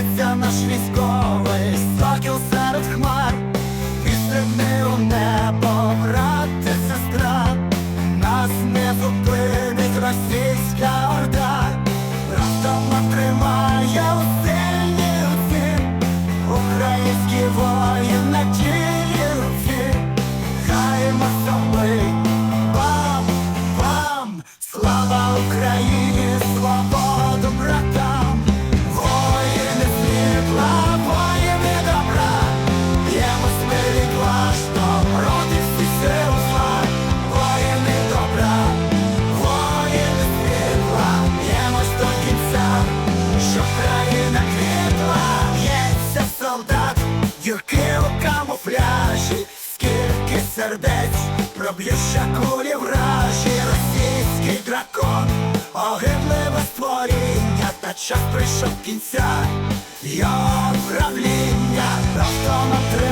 Піднімається наш військовий сокіл серед хмар, Підстрибни у небо, брат і сестра, нас не зупинить російська орда, Раптом тримає у сильній руці, Український воїн на тій руці, хай масовий бам, бам, слава Україні, сердець, проб'юща кулі вражі, російський дракон, огидливе створіння, та час прийшов кінця, його правління, автомат тримає